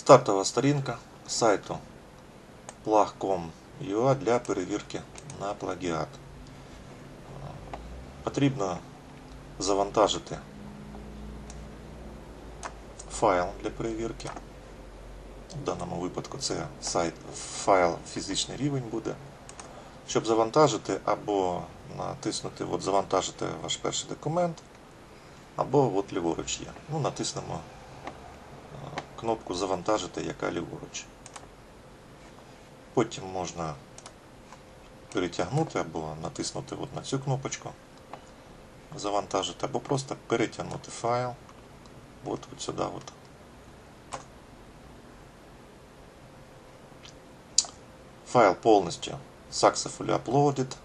Стартова сторінка сайту plag.com.ua для перевірки на плагіат. Потрібно завантажити файл для перевірки. В даному випадку це сайт, файл фізичний рівень буде. Щоб завантажити, або натиснути от завантажити ваш перший документ, або от ліворуч є. Ну, натиснемо кнопку Завантажити, яка ліворуч. Потім можна перетягнути або натиснути от на цю кнопочку Завантажити, або просто перетягнути файл от, от сюди. От. Файл повністю successfully uploaded.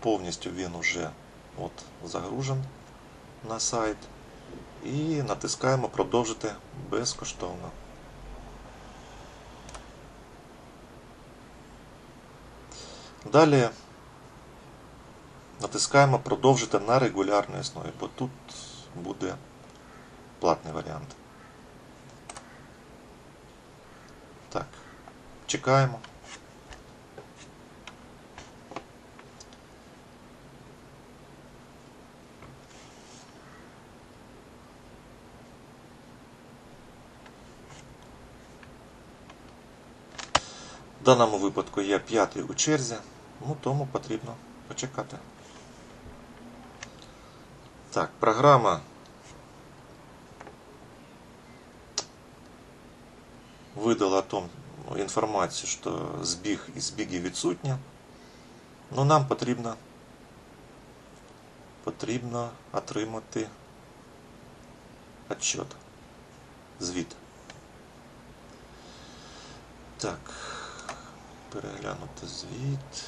Повністю він вже от загружен на сайт. І натискаємо продовжити безкоштовно. Далі натискаємо продовжити на регулярній основі, бо тут буде платний варіант. Так, чекаємо. В даному випадку я п'ятий у черзі, ну тому потрібно почекати. Так, програма видала том інформацію, що збіг і збіги відсутні. Ну нам потрібно потрібно отримати отчет, звіт. Так, переглянути звіт.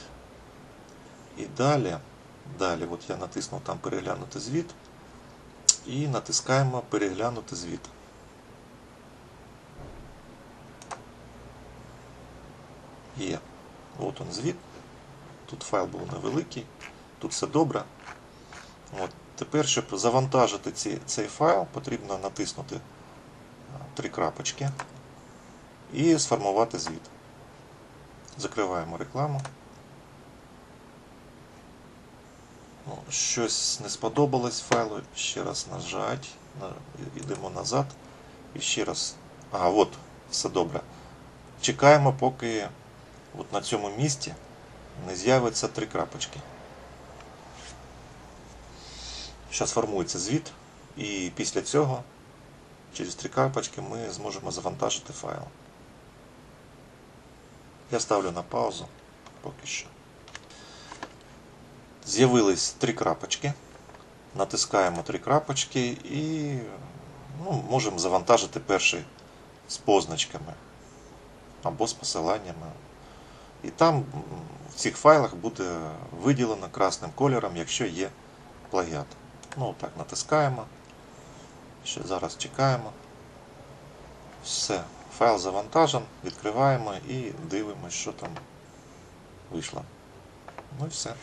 І далі, далі, от я натиснув там переглянути звіт. І натискаємо переглянути звіт. Є. От он звіт. Тут файл був невеликий, тут все добре. От. Тепер, щоб завантажити ці, цей файл, потрібно натиснути а, три крапочки і сформувати звіт. Закриваємо рекламу. Ну, щось не сподобалось файлу, ще раз нажать, йдемо назад і ще раз. Ага, от, все добре. Чекаємо, поки от на цьому місці не з'явиться три крапочки. Зараз формується звіт, і після цього через три крапочки ми зможемо завантажити файл. Я ставлю на паузу поки що. З'явились три крапочки. Натискаємо три крапочки і ну, можемо завантажити перший з позначками або з посиланнями. І там в цих файлах буде виділено красним кольором, якщо є плагіат. Ну, так, натискаємо. Ще зараз чекаємо. Все, файл завантажен, відкриваємо і дивимося, що там вийшло. Ну і все.